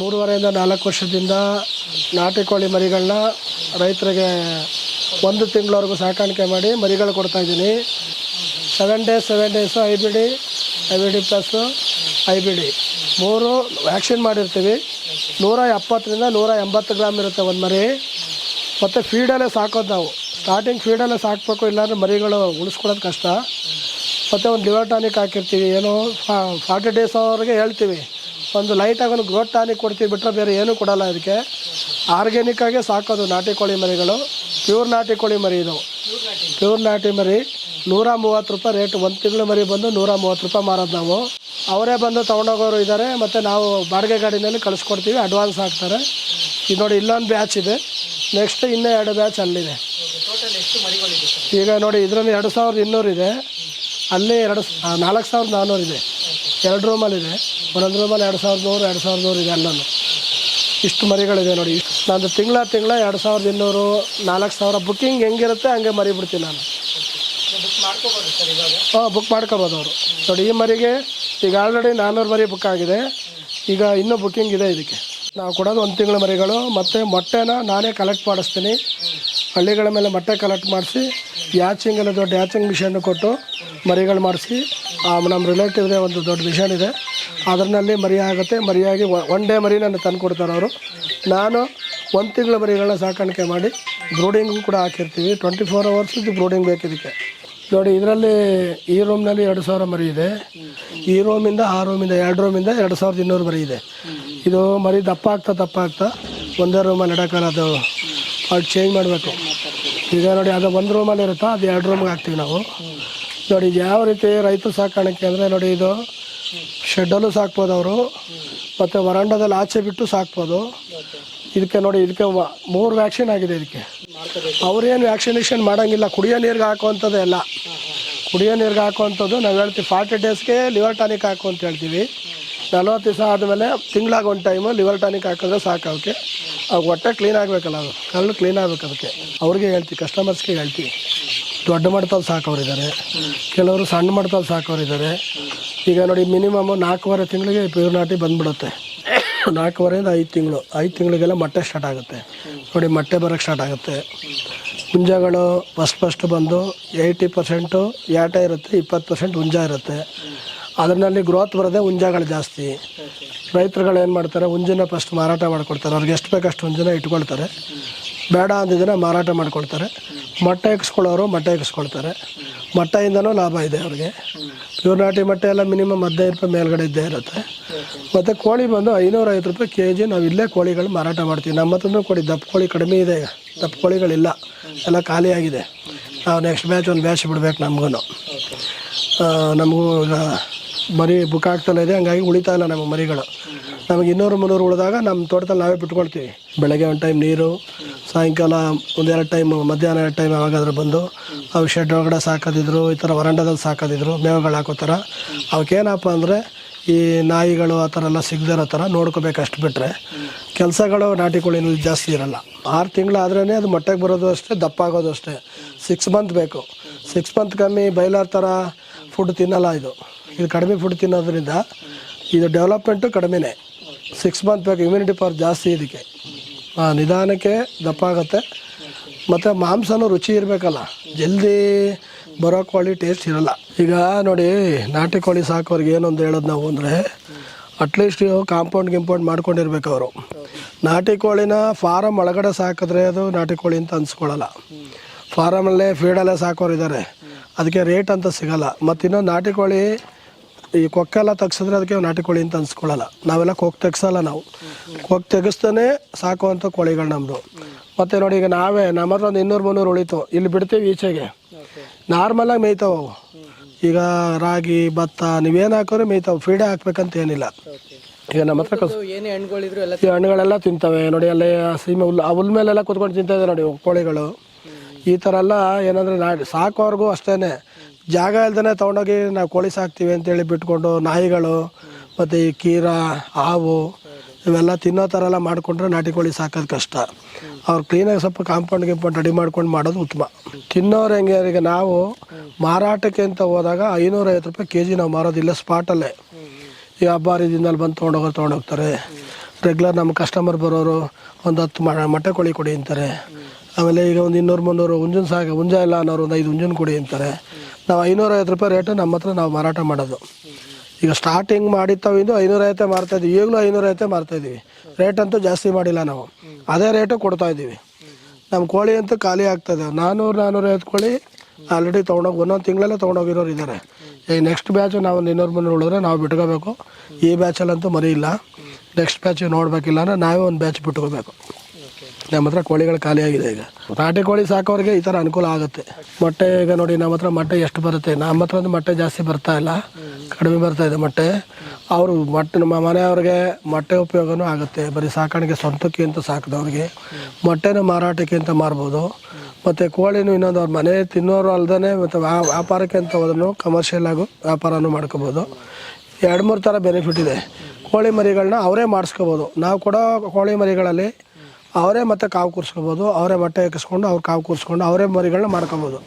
ಮೂರುವರೆಯಿಂದ ನಾಲ್ಕು ವರ್ಷದಿಂದ ನಾಟಿ ಕೋಳಿ ಮರಿಗಳನ್ನ ರೈತರಿಗೆ ಒಂದು ತಿಂಗಳವರೆಗೂ ಸಾಕಾಣಿಕೆ ಮಾಡಿ ಮರಿಗಳು ಕೊಡ್ತಾ ಇದ್ದೀನಿ. Seven days seven days I B D I B D plus I B D ಮೂರು ವ್ಯಾಕ್ಸಿನ್ ಮಾಡಿರ್ತೀವಿ. ನೂರ ಎಪ್ಪತ್ತರಿಂದ ನೂರ ಎಂಬತ್ತು ಗ್ರಾಮ್ ಇರುತ್ತೆ ಒಂದು ಮರಿ. ಮತ್ತು ಫೀಡಲ್ಲೇ ಸಾಕೋದು ನಾವು. ಸ್ಟಾರ್ಟಿಂಗ್ ಫೀಡಲ್ಲೇ ಸಾಕಬೇಕು, ಇಲ್ಲಾಂದರೆ ಮರಿಗಳು ಉಳಿಸ್ಕೊಳ್ಳೋದು ಕಷ್ಟ. ಮತ್ತು ಒಂದು ಲಿವರ್ ಟಾನಿಕ್ ಹಾಕಿರ್ತೀವಿ. ಏನು ಫಾರ್ಟಿ ಡೇಸ್ ಅವ್ರಿಗೆ ಹೇಳ್ತೀವಿ. ಒಂದು ಲೈಟಾಗಿ ಒಂದು ಗ್ರೋತ್ ಟಾನಿಕ್ ಕೊಡ್ತೀವಿ ಬಿಟ್ಟರೆ ಬೇರೆ ಏನೂ ಕೊಡಲ್ಲ ಅದಕ್ಕೆ ಆರ್ಗ್ಯಾನಿಕ್ಕಾಗೆ ಸಾಕೋದು ನಾಟಿ ಕೋಳಿ ಮರಿಗಳು. ಪ್ಯೂರ್ ನಾಟಿ ಕೋಳಿ ಮರಿ ಇದು. ಪ್ಯೂರ್ ನಾಟಿ ಮರಿ. ನೂರ ಮೂವತ್ತು ರೂಪಾಯಿ ರೇಟ್ ಒಂದು ತಿಂಗಳು ಮರಿ ಬಂದು ನೂರ ಮೂವತ್ತು ರೂಪಾಯಿ ಮಾರೋದು ನಾವು. ಅವರೇ ಬಂದು ತೊಗೊಂಡೋಗೋರು ಇದ್ದಾರೆ ಮತ್ತು ನಾವು ಬಾಡಿಗೆ ಗಾಡಿನಲ್ಲಿ ಕಳಿಸ್ಕೊಡ್ತೀವಿ ಅಡ್ವಾನ್ಸ್ ಹಾಕ್ತಾರೆ. ಇದು ನೋಡಿ ಇಲ್ಲೊಂದು ಬ್ಯಾಚ್ ಇದೆ. ನೆಕ್ಸ್ಟ್ ಇನ್ನೂ ಎರಡು ಬ್ಯಾಚ್ ಅಲ್ಲಿದೆ. ಈಗ ನೋಡಿ ಇದರಲ್ಲಿ ಎರಡು ಸಾವಿರದ ಇನ್ನೂರು ಇದೆ. ಅಲ್ಲಿ ಎರಡು ನಾಲ್ಕು ಸಾವಿರದ ನಾನ್ನೂರು ಇದೆ. ಎರಡು ರೂಮಲ್ಲಿದೆ. ಒಂದೊಂದು ರೂಮಲ್ಲಿ ಎರಡು ಸಾವಿರದ ನೂರು, ಎರಡು ಸಾವಿರದ ನೂರು ಇದೆ ಅಲ್ಲೂ ಇಷ್ಟು ಮರಿಗಳಿದೆ ನೋಡಿ. ನಾನು ತಿಂಗಳ ತಿಂಗಳ ಎರಡು ಸಾವಿರದ ಇನ್ನೂರು, ನಾಲ್ಕು ಸಾವಿರ ಬುಕ್ಕಿಂಗ್ ಹೆಂಗಿರುತ್ತೆ ಹಂಗೆ ಮರಿ ಬಿಡ್ತೀನಿ ನಾನು. ಹಾಂ ಬುಕ್ ಮಾಡ್ಕೋಬೋದು ಅವರು. ನೋಡಿ, ಈ ಮರಿಗೆ ಈಗ ಆಲ್ರೆಡಿ ನಾನ್ನೂರು ಮರಿ ಬುಕ್ ಆಗಿದೆ. ಈಗ ಇನ್ನೂ ಬುಕ್ಕಿಂಗ್ ಇದೆ ಇದಕ್ಕೆ. ನಾವು ಕೊಡೋದು ಒಂದು ತಿಂಗಳ ಮರಿಗಳು, ಮತ್ತು ಮೊಟ್ಟೆನ ನಾನೇ ಕಲೆಕ್ಟ್ ಮಾಡಿಸ್ತೀನಿ. ಹಳ್ಳಿಗಳ ಮೇಲೆ ಮೊಟ್ಟೆ ಕಲೆಕ್ಟ್ ಮಾಡಿಸಿ ಯಾಚಿಂಗ್ ಎಲ್ಲ ದೊಡ್ಡ ಯಾಚಿಂಗ್ ಮಿಷನ್ನು ಕೊಟ್ಟು ಮರಿಗಳು ಮಾಡಿಸಿ ನಮ್ಮ ರಿಲೇಟಿವ್ದೇ ಒಂದು ದೊಡ್ಡ ಮಿಷನ್ ಇದೆ. ಅದರಲ್ಲಿ ಮರಿ ಆಗುತ್ತೆ ಮರಿಯಾಗಿ ಒನ್ ಡೇ ಮರಿ ನಾನು ತಂದು ಕೊಡ್ತಾರೆ ಅವರು. ನಾನು ಒಂದು ತಿಂಗಳ ಮರಿಗಳನ್ನ ಸಾಕಾಣಿಕೆ ಮಾಡಿ ಬ್ರೂಡಿಂಗು ಕೂಡ ಹಾಕಿರ್ತೀವಿ. ಟ್ವೆಂಟಿ ಫೋರ್ ಅವರ್ಸ್ ಇದು ಬ್ರೂಡಿಂಗ್ ಬೇಕು ಇದಕ್ಕೆ. ನೋಡಿ, ಇದರಲ್ಲಿ ಈ ರೂಮ್ನಲ್ಲಿ ಎರಡು ಸಾವಿರ ಮರಿ ಇದೆ. ಈ ರೂಮಿಂದ ಆ ರೂಮಿಂದ ಎರಡು ರೂಮಿಂದ ಎರಡು ಸಾವಿರದ ಇನ್ನೂರು ಮರಿ ಇದೆ. ಇದು ಮರಿ ದಪ್ಪ ಆಗ್ತಾ ದಪ್ಪ ಆಗ್ತಾ ಒಂದೇ ರೂಮಲ್ಲಿ ಇಡೋಕ್ಕಲ್ಲ ಅದು ಅದು ಚೇಂಜ್ ಮಾಡಬೇಕು. ಈಗ ನೋಡಿ, ಅದು ಒಂದು ರೂಮಲ್ಲಿ ಇರುತ್ತಾ? ಅದು ಎರಡು ರೂಮ್ಗೆ ಹಾಕ್ತೀವಿ ನಾವು. ನೋಡಿ ಯಾವ ರೀತಿ ರೈತ ಸಾಕಾಣಿಕೆ ಅಂದರೆ ನೋಡಿ ಇದು ಶೆಡ್ಡಲ್ಲೂ ಸಾಕ್ಬೋದು ಅವರು. ಮತ್ತು ವರಾಂಡದಲ್ಲಿ ಆಚೆ ಬಿಟ್ಟು ಸಾಕ್ಬೋದು. ಇದಕ್ಕೆ ನೋಡಿ ಇದಕ್ಕೆ ಮೂರು ವ್ಯಾಕ್ಸಿನ್ ಆಗಿದೆ ಇದಕ್ಕೆ. ಅವ್ರೇನು ವ್ಯಾಕ್ಸಿನೇಷನ್ ಮಾಡೋಂಗಿಲ್ಲ. ಕುಡಿಯೋ ನೀರಿಗೆ ಹಾಕುವಂಥದ್ದು ಎಲ್ಲ ಕುಡಿಯೋ ನೀರಿಗೆ ಹಾಕುವಂಥದ್ದು ನಾವು ಹೇಳ್ತೀವಿ ಫಾರ್ಟಿ ಡೇಸ್ಗೆ ಲಿವರ್ ಟಾನಿಕ್ ಹಾಕು ಅಂತ ಹೇಳ್ತೀವಿ. ನಲ್ವತ್ತು ದಿವಸ ಆದಮೇಲೆ ತಿಂಗ್ಳಾಗ ಒಂದು ಟೈಮು ಲಿವರ್ ಟಾನಿಕ್ ಹಾಕಿದ್ರೆ ಸಾಕು ಅವಕ್ಕೆ ಅವಾಗ ಹೊಟ್ಟೆ ಕ್ಲೀನ್ ಆಗಬೇಕಲ್ಲ ಅದು. ಕಲ್ಲು ಕ್ಲೀನ್ ಆಗಬೇಕು ಅದಕ್ಕೆ. ಅವ್ರಿಗೆ ಹೇಳ್ತೀವಿ ಕಸ್ಟಮರ್ಸ್ಗೆ ಹೇಳ್ತೀವಿ. ದೊಡ್ಡ ಮಟ್ಟದಲ್ಲಿ ಸಾಕೋರಿದ್ದಾರೆ ಕೆಲವರು ಸಣ್ಣ ಮಟ್ಟದಲ್ಲಿ ಸಾಕೋರಿದ್ದಾರೆ ಈಗ ನೋಡಿ ಮಿನಿಮಮ್ ನಾಲ್ಕೂವರೆ ತಿಂಗಳಿಗೆ ಪ್ಯೂರ್ ನಾಟಿ ಬಂದ್ಬಿಡುತ್ತೆ. ನಾಲ್ಕೂವರೆಯಿಂದ ಐದು ತಿಂಗಳು. ಐದು ತಿಂಗಳಿಗೆಲ್ಲ ಮೊಟ್ಟೆ ಸ್ಟಾರ್ಟ್ ಆಗುತ್ತೆ. ನೋಡಿ ಮೊಟ್ಟೆ ಬರೋಕ್ಕೆ ಸ್ಟಾರ್ಟ್ ಆಗುತ್ತೆ. ಹುಂಜಗಳು ಫಸ್ಟ್ ಫಸ್ಟ್ ಬಂದು ಏಯ್ಟಿ ಪರ್ಸೆಂಟು ಯಾಟ ಇರುತ್ತೆ, ಇಪ್ಪತ್ತು ಪರ್ಸೆಂಟ್ ಹುಂಜ ಇರುತ್ತೆ. ಅದರಲ್ಲಿ ಗ್ರೋತ್ ಬರೋದೇ ಹುಂಜಗಳು ಜಾಸ್ತಿ. ರೈತರುಗಳು ಏನು ಮಾಡ್ತಾರೆ, ಹುಂಜನ ಫಸ್ಟ್ ಮಾರಾಟ ಮಾಡ್ಕೊಡ್ತಾರೆ. ಅವ್ರಿಗೆ ಎಷ್ಟು ಬೇಕಷ್ಟು ಹುಂಜನ ಇಟ್ಕೊಳ್ತಾರೆ. ಬೇಡ ಅಂದಿದ್ದನ್ನು ಮಾರಾಟ ಮಾಡ್ಕೊಳ್ತಾರೆ. ಮೊಟ್ಟೆ ಇಕ್ಸ್ಕೊಳ್ಳೋರು ಮೊಟ್ಟೆ ಇಕ್ಸ್ಕೊಳ್ತಾರೆ. ಮೊಟ್ಟೆಯಿಂದನೂ ಲಾಭ ಇದೆ ಅವ್ರಿಗೆ. ಪ್ಯೂರ್ ನಾಟಿ ಮೊಟ್ಟೆ ಎಲ್ಲ ಮಿನಿಮಮ್ ಹದಿನೈದು ರೂಪಾಯಿ ಮೇಲ್ಗಡೆ ಇದ್ದೇ ಇರುತ್ತೆ. ಮತ್ತು ಕೋಳಿ ಬಂದು ಐನೂರೈವತ್ತು ರೂಪಾಯಿ ಕೆ ಜಿ ನಾವು ಇಲ್ಲೇ ಕೋಳಿಗಳು ಮಾರಾಟ ಮಾಡ್ತೀವಿ. ನಮ್ಮ ಹತ್ರನೂ ಕೊಡಿ ದಪ್ಪ ಕೋಳಿ ಕಡಿಮೆ ಇದೆ. ದಪ್ಪ ಕೋಳಿಗಳಿಲ್ಲ. ಎಲ್ಲ ಖಾಲಿಯಾಗಿದೆ ನಾವು ನೆಕ್ಸ್ಟ್ ಬ್ಯಾಚ್ ಒಂದು ಬ್ಯಾಚ್ ಬಿಡ್ಬೇಕು ನಮಗೂ ನಮಗೂ ಈಗ ಮರಿ ಬುಕ್ ಆಗ್ತಲೇ ಇದೆ. ಹಂಗಾಗಿ ಉಳಿತಾ ಇಲ್ಲ ನಮ್ಮ ಮರಿಗಳು. ನಮಗೆ ಇನ್ನೂರು ಮುನ್ನೂರು ಉಳಿದಾಗ ನಮ್ಮ ತೋಟದಲ್ಲಿ ನಾವೇ ಬಿಟ್ಕೊಳ್ತೀವಿ. ಬೆಳಗ್ಗೆ ಒಂದು ಟೈಮ್ ನೀರು, ಸಾಯಂಕಾಲ ಒಂದೆರಡು ಟೈಮ್ ಮಧ್ಯಾಹ್ನ ಎರಡು ಟೈಮ್ ಯಾವಾಗಾದ್ರೂ ಬಂದು, ಅವು ಶೆಡ್ ಒಳಗಡೆ ಸಾಕೋದಿದ್ರು, ಈ ಥರ ವರಂಡದಲ್ಲಿ ಸಾಕೋದಿದ್ರು, ಮೇವುಗಳು ಹಾಕೋ ಥರ, ಅವಕ್ಕೇನಪ್ಪ ಅಂದರೆ ಈ ನಾಯಿಗಳು ಆ ಥರ ಎಲ್ಲ ಸಿಗದೇ ಇರೋ ಥರ ನೋಡ್ಕೋಬೇಕು ಅಷ್ಟು ಬಿಟ್ಟರೆ ಕೆಲಸಗಳು ನಾಟಿ ಕೋಳಿನಲ್ಲಿ ಜಾಸ್ತಿ ಇರಲ್ಲ. ಆರು ತಿಂಗಳು ಆದ್ರೇ ಅದು ಮೊಟ್ಟೆಗೆ ಬರೋದು ಅಷ್ಟೇ, ದಪ್ಪ ಆಗೋದು ಅಷ್ಟೇ. ಸಿಕ್ಸ್ ಮಂತ್ ಬೇಕು. ಸಿಕ್ಸ್ ಮಂತ್ ಕಮ್ಮಿ ಬಯಲಾರ್ ಥರ ಫುಡ್ ತಿನ್ನಲ್ಲ ಇದು. ಇದು ಕಡಿಮೆ ಫುಡ್ ತಿನ್ನೋದ್ರಿಂದ ಇದು ಡೆವಲಪ್ಮೆಂಟು ಕಡಿಮೆನೇ. ಸಿಕ್ಸ್ ಮಂತ್ ಬೇಕು ಇಮ್ಯುನಿಟಿ ಪವರ್ ಜಾಸ್ತಿ ಇದಕ್ಕೆ. ನಿಧಾನಕ್ಕೆ ದಪ್ಪ ಆಗುತ್ತೆ ಮತ್ತು ಮಾಂಸನೂ ರುಚಿ ಇರಬೇಕಲ್ಲ. ಜಲ್ದಿ ಬರೋ ಕೋಳಿ ಟೇಸ್ಟ್ ಇರಲ್ಲ. ಈಗ ನೋಡಿ, ನಾಟಿ ಕೋಳಿ ಸಾಕೋರಿಗೆ ಏನೊಂದು ಹೇಳೋದು ನಾವು ಅಂದರೆ ಅಟ್ಲೀಸ್ಟ್ ಕಾಂಪೌಂಡ್ ಗಿಂಪೌಂಡ್ ಮಾಡ್ಕೊಂಡಿರ್ಬೇಕು ಅವರು. ನಾಟಿ ಕೋಳಿನ ಫಾರಮ್ ಒಳಗಡೆ ಸಾಕಿದ್ರೆ ಅದು ನಾಟಿ ಕೋಳಿ ಅಂತ ಅನ್ಸ್ಕೊಳ್ಳಲ್ಲ. ಫಾರಮಲ್ಲೇ ಫೀಡಲ್ಲೇ ಸಾಕೋರಿದ್ದಾರೆ. ಅದಕ್ಕೆ ರೇಟ್ ಅಂತ ಸಿಗಲ್ಲ. ಮತ್ತು ಇನ್ನೊಂದು ನಾಟಿ ಕೋಳಿ ಈ ಕೊಕ್ಕೆ ಎಲ್ಲ ತೆಗ್ಸಿದ್ರೆ ಅದಕ್ಕೆ ನಾಟಿ ಕೋಳಿ ಅಂತ ಅನ್ಸ್ಕೊಳ್ಳಲ್ಲ. ನಾವೆಲ್ಲ ಕೊಕ್ಕೆ ತೆಗ್ಸಲ್ಲ ನಾವು. ಕೊಕ್ಕೆ ತೆಗೆಸ್ತಾನೆ ಸಾಕುವಂಥ ಕೋಳಿಗಳು ನಮ್ಮದು ಮತ್ತೆ ನೋಡಿ ಈಗ ನಾವೇ ನಮ್ಮ ಹತ್ರ ಒಂದು ಇನ್ನೂರು ಮುನ್ನೂರು ಉಳಿತು. ಇಲ್ಲಿ ಬಿಡ್ತೀವಿ ಈಚೆಗೆ. ನಾರ್ಮಲಾಗಿ ಮೇಯ್ತಾವೆ ಅವು. ಈಗ ರಾಗಿ ಭತ್ತ ನೀವೇನು ಹಾಕೋದ್ರೆ ಮೇಯ್ತಾವೆ. ಫೀಡೇ ಹಾಕ್ಬೇಕಂತ ಏನಿಲ್ಲ. ಈಗ ನಮ್ಮ ಹತ್ರ ಕಸ್ ಏನೇ ಹಣ್ಣುಗಳಿದ್ರು ಎಲ್ಲ ಈ ಹಣ್ಣುಗಳೆಲ್ಲ ತಿಂತಾವೆ. ನೋಡಿ ಅಲ್ಲಿ ಸೀಮೆ ಹುಲ್ಲು ಆ ಹುಲ್ ಮೇಲೆಲ್ಲ ಕುತ್ಕೊಂಡು ತಿಂತದೆ ನೋಡಿ ಕೋಳಿಗಳು. ಈ ಥರ ಎಲ್ಲ ಏನಂದ್ರೆ ನಾ ಸಾಕೋರ್ಗೂ ಅಷ್ಟೇ ಜಾಗ ಇಲ್ದೇ ತೊಗೊಂಡೋಗಿ ನಾವು ಕೋಳಿ ಸಾಕ್ತೀವಿ ಅಂತೇಳಿ ಬಿಟ್ಕೊಂಡು ನಾಯಿಗಳು, ಮತ್ತು ಈ ಕೀರ, ಹಾವು ಇವೆಲ್ಲ ತಿನ್ನೋ ಥರ ಎಲ್ಲ ಮಾಡಿಕೊಂಡ್ರೆ ನಾಟಿ ಕೋಳಿ ಸಾಕೋದು ಕಷ್ಟ. ಅವ್ರು ಕ್ಲೀನಾಗಿ ಸ್ವಲ್ಪ ಕಾಂಪೌಂಡ್ ಗಿಂಪೌಂಡ್ ರೆಡಿ ಮಾಡ್ಕೊಂಡು ಮಾಡೋದು ಉತ್ತಮ. ತಿನ್ನೋರು ಹೆಂಗೆ ಈಗ ನಾವು ಮಾರಾಟಕ್ಕೆ ಅಂತ ಹೋದಾಗ ಐನೂರೈವತ್ತು ರೂಪಾಯಿ ಕೆ ಜಿ ನಾವು ಮಾರೋದಿಲ್ಲ ಸ್ಪಾಟಲ್ಲೇ ಈ ಹಬ್ಬ ಹರಿದಿನಲ್ಲಿ ಬಂದು ತೊಗೊಂಡೋಗೋರು ತೊಗೊಂಡೋಗ್ತಾರೆ. ರೆಗ್ಯುಲರ್ ನಮ್ಮ ಕಸ್ಟಮರ್ ಬರೋರು ಒಂದು ಹತ್ತು ಮೊಟ್ಟೆ ಕೋಳಿ ಕೊಡಿ ಅಂತಾರೆ. ಆಮೇಲೆ ಈಗ ಒಂದು ಇನ್ನೂರು ಮುನ್ನೂರು ಹುಂಜನ್ ಸಾಕ ಹುಂಜ ಇಲ್ಲ ಅನ್ನೋರು ಒಂದು ಐದು ಹುಂಜನ್ ಕೊಡಿ ಅಂತಾರೆ. ನಾವು ಐನೂರೈವತ್ತು ರೂಪಾಯಿ ರೇಟ್ ನಮ್ಮ ಹತ್ರ ನಾವು ಮಾರಾಟ ಮಾಡೋದು. ಈಗ ಸ್ಟಾರ್ಟಿಂಗ್ ಮಾಡಿದ್ದಾವಿಂದು ಐನೂರೈವತ್ತೆ ಮಾರ್ತಾ ಇದ್ದೀವಿ ಈಗಲೂ ಐನೂರೈವತ್ತೆ ಮಾರ್ತಾ ಇದ್ದೀವಿ ರೇಟ್ ಅಂತೂ ಜಾಸ್ತಿ ಮಾಡಿಲ್ಲ ನಾವು. ಅದೇ ರೇಟು ಕೊಡ್ತಾ ಇದ್ದೀವಿ ನಮ್ಮ ಕೋಳಿ ಅಂತೂ ಖಾಲಿ ಆಗ್ತದೆ. ನಾನ್ನೂರು ನಾನ್ನೂರೈವತ್ತು ಕೋಳಿ ಆಲ್ರೆಡಿ ತೊಗೊಂಡೋಗಿ, ಒಂದೊಂದು ತಿಂಗಳಲ್ಲೇ ತೊಗೊಂಡೋಗಿರೋರು ಇದ್ದಾರೆ ಈಗ ನೆಕ್ಸ್ಟ್ ಬ್ಯಾಚ್ ನಾವು ಇನ್ನೂರು ಮುನ್ನೂರು ಉಳಿದ್ರೆ ನಾವು ಬಿಟ್ಕೋಬೇಕು. ಈ ಬ್ಯಾಚಲ್ಲಂತೂ ಮರಿ ಇಲ್ಲ. ನೆಕ್ಸ್ಟ್ ಬ್ಯಾಚ್ ನೋಡಬೇಕಿಲ್ಲ ಅಂದರೆ ನಾವೇ ಒಂದು ಬ್ಯಾಚ್ ಬಿಟ್ಕೋಬೇಕು. ನಮ್ಮ ಹತ್ರ ಕೋಳಿಗಳು ಖಾಲಿಯಾಗಿದೆ ಈಗ. ನಾಟಿ ಕೋಳಿ ಸಾಕೋರಿಗೆ ಈ ಥರ ಅನುಕೂಲ ಆಗುತ್ತೆ. ಮೊಟ್ಟೆ ಈಗ ನೋಡಿ ನಮ್ಮ ಹತ್ರ ಮೊಟ್ಟೆ ಎಷ್ಟು ಬರುತ್ತೆ? ನಮ್ಮ ಹತ್ರ ಒಂದು ಮೊಟ್ಟೆ ಜಾಸ್ತಿ ಬರ್ತಾ ಇಲ್ಲ. ಕಡಿಮೆ ಬರ್ತಾ ಇದೆ ಮೊಟ್ಟೆ. ಅವರು ಮೊಟ್ಟೆ ನಮ್ಮ ಮನೆಯವ್ರಿಗೆ ಮೊಟ್ಟೆ ಉಪಯೋಗನೂ ಆಗುತ್ತೆ. ಬರೀ ಸಾಕಾಣಿಕೆ ಸ್ವಂತಕ್ಕೆ ಅಂತ ಸಾಕಿದವ್ರಿಗೆ. ಮೊಟ್ಟೆನೂ ಮಾರಾಟಕ್ಕೆ ಅಂತ ಮಾರ್ಬೋದು. ಮತ್ತು ಕೋಳಿನೂ ಇನ್ನೊಂದು ಅವ್ರ ಮನೆ ತಿನ್ನೋರು ಅಲ್ದೇ ಮತ್ತು ವ್ಯಾ- ವ್ಯಾಪಾರಕ್ಕೆ ಅಂತ ಹೋದ್ರೂ ಕಮರ್ಷಿಯಲ್ ಆಗು ವ್ಯಾಪಾರನೂ ಮಾಡ್ಕೋಬೋದು. ಎರಡು ಮೂರು ಥರ ಬೆನಿಫಿಟ್ ಇದೆ. ಕೋಳಿ ಮರಿಗಳನ್ನ ಅವರೇ ಮಾಡಿಸ್ಕೋಬೋದು. ನಾವು ಕೊಡೋ ಕೋಳಿ ಮರಿಗಳಲ್ಲಿ ಅವರೇ ಮತ್ತೆ ಕಾವು ಕೂರಿಸ್ಕೋಬೋದು, ಅವರೇ ಬಟ್ಟೆ ಹಾಕಿಸ್ಕೊಂಡು ಅವ್ರು ಕಾವು ಕೂರಿಸ್ಕೊಂಡು ಅವರೇ ಮರಿಗಳನ್ನ ಮಾಡ್ಕೊಬೋದು.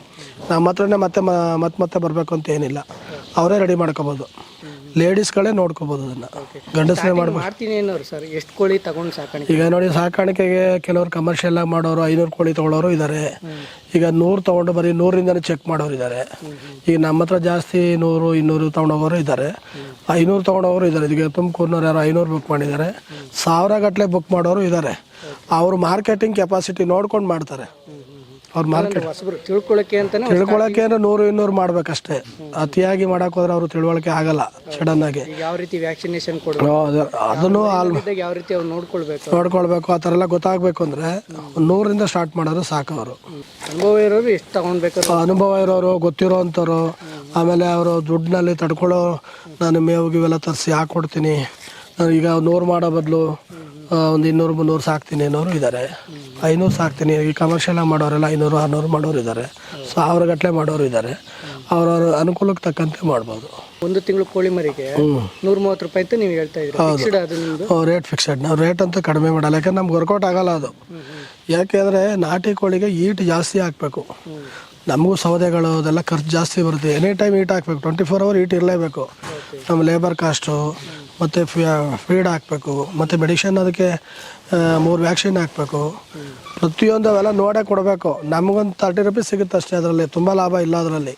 ನಮ್ಮ ಹತ್ರನೇ ಮತ್ತೆ ಮತ್ತೆ ಮತ್ತೆ ಬರಬೇಕು ಅಂತ ಏನಿಲ್ಲ. ಅವರೇ ರೆಡಿ ಮಾಡ್ಕೋಬೋದು. ಲೇಡೀಸ್ಗಳೇ ನೋಡ್ಕೋಬೋದು ಅದನ್ನು. ಗಂಡಸರೇ ಮಾಡ್ಬೋದು ಮಾಡ್ತೀನಿ ಅನ್ನೋರು ಸರ್ ಎಷ್ಟು ಕೋಳಿ ತಗೊಂಡು ಸಾಕಾಣಿಕೆ ಈಗ ನೋಡಿ ಸಾಕಾಣಿಕೆಗೆ ಕೆಲವರು ಕಮರ್ಷಿಯಲ್ ಆಗಿ ಮಾಡೋರು ಐನೂರು ಕೋಳಿ ತೊಗೊಳೋರು ಇದ್ದಾರೆ ಈಗ ನೂರು ತೊಗೊಂಡು ಬರೀ ನೂರಿಂದನೇ ಚೆಕ್ ಮಾಡೋರು ಇದ್ದಾರೆ ಈಗ ನಮ್ಮ ಹತ್ರ ಜಾಸ್ತಿ ನೂರು ಇನ್ನೂರು ತೊಗೊಂಡೋಗೋರು ಇದ್ದಾರೆ ಐನೂರು ತೊಗೊಂಡೋರು ಇದ್ದಾರೆ ಇದಕ್ಕೆ ತುಮಕೂರಿನವ್ರು ಯಾರು ಐನೂರು ಬುಕ್ ಮಾಡಿದ್ದಾರೆ ಸಾವಿರ ಗಟ್ಟಲೆ ಬುಕ್ ಮಾಡೋರು ಇದ್ದಾರೆ ಅವರು ಮಾರ್ಕೆಟಿಂಗ್ ಕೆಪಾಸಿಟಿ ನೋಡ್ಕೊಂಡು ಮಾಡ್ತಾರೆ. ಅವ್ರು ಮಾರ್ಕೆಟ್ ಹೊಸಬ್ರು ಅಂತಾನೆ ತಿಳ್ಕೊಳಕ್ಕೆ ಅಂದ್ರೆ ನೂರು ಇನ್ನೂರು ಮಾಡ್ಬೇಕಷ್ಟೇ. ಅತಿಯಾಗಿ ಮಾಡಕ್ ಹೋದ್ರೆ ಅವ್ರು ತಿಳುವಳಿಕೆ ಆಗಲ್ಲ ಸಡನ್ ಆಗಿ. ಈಗ ಯಾವ ರೀತಿ ವ್ಯಾಕ್ಸಿನೇಷನ್ ಕೊಡಬೇಕು? ಅದನ್ನು ಆಲ್ ಯಾವ ರೀತಿ ಅವ್ರು ನೋಡ್ಕೊಳ್ಬೇಕು? ನೋಡ್ಕೊಳ್ಬೇಕು ಆ ಥರ ಎಲ್ಲ ಗೊತ್ತಾಗಬೇಕು ಅಂದರೆ ನೂರಿಂದ ಸ್ಟಾರ್ಟ್ ಮಾಡೋದು ಸಾಕು ಅವರು. ಅನುಭವ ಇರೋರು ಎಷ್ಟು ತಗೊಳ್ಬೇಕು ಅನುಭವ ಇರೋರು ಗೊತ್ತಿರೋ ಅಂಥವ್ರು ಆಮೇಲೆ ಅವರು ದುಡ್ಡಿನಲ್ಲಿ ತಡ್ಕೊಳ್ಳೋ ನಾನು ಮೇವು ಇವೆಲ್ಲ ತರಿಸಿ ಹಾಕ್ಕೊಡ್ತೀನಿ ಈಗ ನೂರು ಮಾಡೋ ಬದಲು ಒಂದು ಇನ್ನೂರು ಮುನ್ನೂರು ಸಾಕ್ತೀನಿ ಅನ್ನೋರು ಇದ್ದಾರೆ ಐನೂರು ಸಾಕ್ತೀನಿ. ಈ ಕಮರ್ಷಿಯಲಾಗಿ ಮಾಡೋರೆಲ್ಲ ಐನೂರು ಆರುನೂರು ಮಾಡೋರು ಇದ್ದಾರೆ ಸಾವಿರ ಗಟ್ಟಲೆ ಮಾಡೋರು ಇದ್ದಾರೆ ಅವ್ರವ್ರ ಅನುಕೂಲಕ್ಕೆ ತಕ್ಕಂತೆ ಮಾಡ್ಬೋದು. ಒಂದು ತಿಂಗಳು ಕೋಳಿ ಮರಿಗೆ ನೂರ ಮೂವತ್ತು ರೂಪಾಯಿ ಅಂತ ನೀವು ಹೇಳ್ತಾ ಇದ್ದೀರಾ? ರೇಟ್ ಫಿಕ್ಸೆಡ್ ನಾವು ರೇಟ್ ಅಂತ ಕಡಿಮೆ ಮಾಡಲ್ಲ. ಯಾಕಂದ್ರೆ ನಮ್ಗೆ ವರ್ಕೌಟ್ ಆಗಲ್ಲ ಅದು. ಯಾಕೆಂದರೆ ನಾಟಿ ಕೋಳಿಗೆ ಈಟ್ ಜಾಸ್ತಿ ಹಾಕಬೇಕು. ನಮಗೂ ಸೌದೆಗಳು ಅದೆಲ್ಲ ಖರ್ಚು ಜಾಸ್ತಿ ಬರುತ್ತೆ. ಎನಿ ಟೈಮ್ ಈಟ್ ಹಾಕ್ಬೇಕು. ಟ್ವೆಂಟಿ ಫೋರ್ ಅವರ್ ಈಟ್ ಇರಲೇಬೇಕು ನಮ್ಮ ಲೇಬರ್ ಕಾಸ್ಟು ಮತ್ತು ಫೀಡ್ ಹಾಕಬೇಕು ಮತ್ತು ಮೆಡಿಷನ್ ಅದಕ್ಕೆ ಮೂರು ವ್ಯಾಕ್ಸಿನ್ ಹಾಕಬೇಕು. ಪ್ರತಿಯೊಂದು ಅವೆಲ್ಲ ನೋಡೇ ಕೊಡಬೇಕು. ನಮಗೊಂದು ತರ್ಟಿ ರುಪೀಸ್ ಸಿಗುತ್ತೆ ಅಷ್ಟೇ ಅದರಲ್ಲಿ. ತುಂಬ ಲಾಭ ಇಲ್ಲ ಅದರಲ್ಲಿ.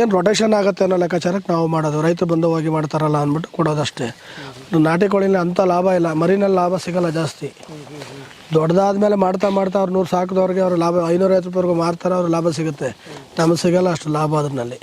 ಏನು ರೊಟೇಷನ್ ಆಗುತ್ತೆ ಅನ್ನೋ ಲೆಕ್ಕಾಚಾರಕ್ಕೆ ನಾವು ಮಾಡೋದು. ರೈತರು ಬಂದು ಹೋಗಿ ಮಾಡ್ತಾರಲ್ಲ ಅಂದ್ಬಿಟ್ಟು ಕೊಡೋದಷ್ಟೇ. ನಾಟಿ ಕೋಳಿಲಿ ಅಂಥ ಲಾಭ ಇಲ್ಲ. ಮರಿನಲ್ಲಿ ಲಾಭ ಸಿಗಲ್ಲ ಜಾಸ್ತಿ. ದೊಡ್ಡದಾದ್ಮೇಲೆ ಮಾಡ್ತಾ ಮಾಡ್ತಾ ಅವ್ರು ನೂರು ಸಾಕಿದವ್ರಿಗೆ ಅವ್ರು ಲಾಭ ಐನೂರೈವತ್ತು ರೂಪಾಯಿವರೆಗೂ ಮಾರ್ತಾರೆ ಅವ್ರು ಲಾಭ ಸಿಗುತ್ತೆ. ನಮಗೆ ಸಿಗಲ್ಲ ಅಷ್ಟು ಲಾಭ ಅದರಲ್ಲಿ.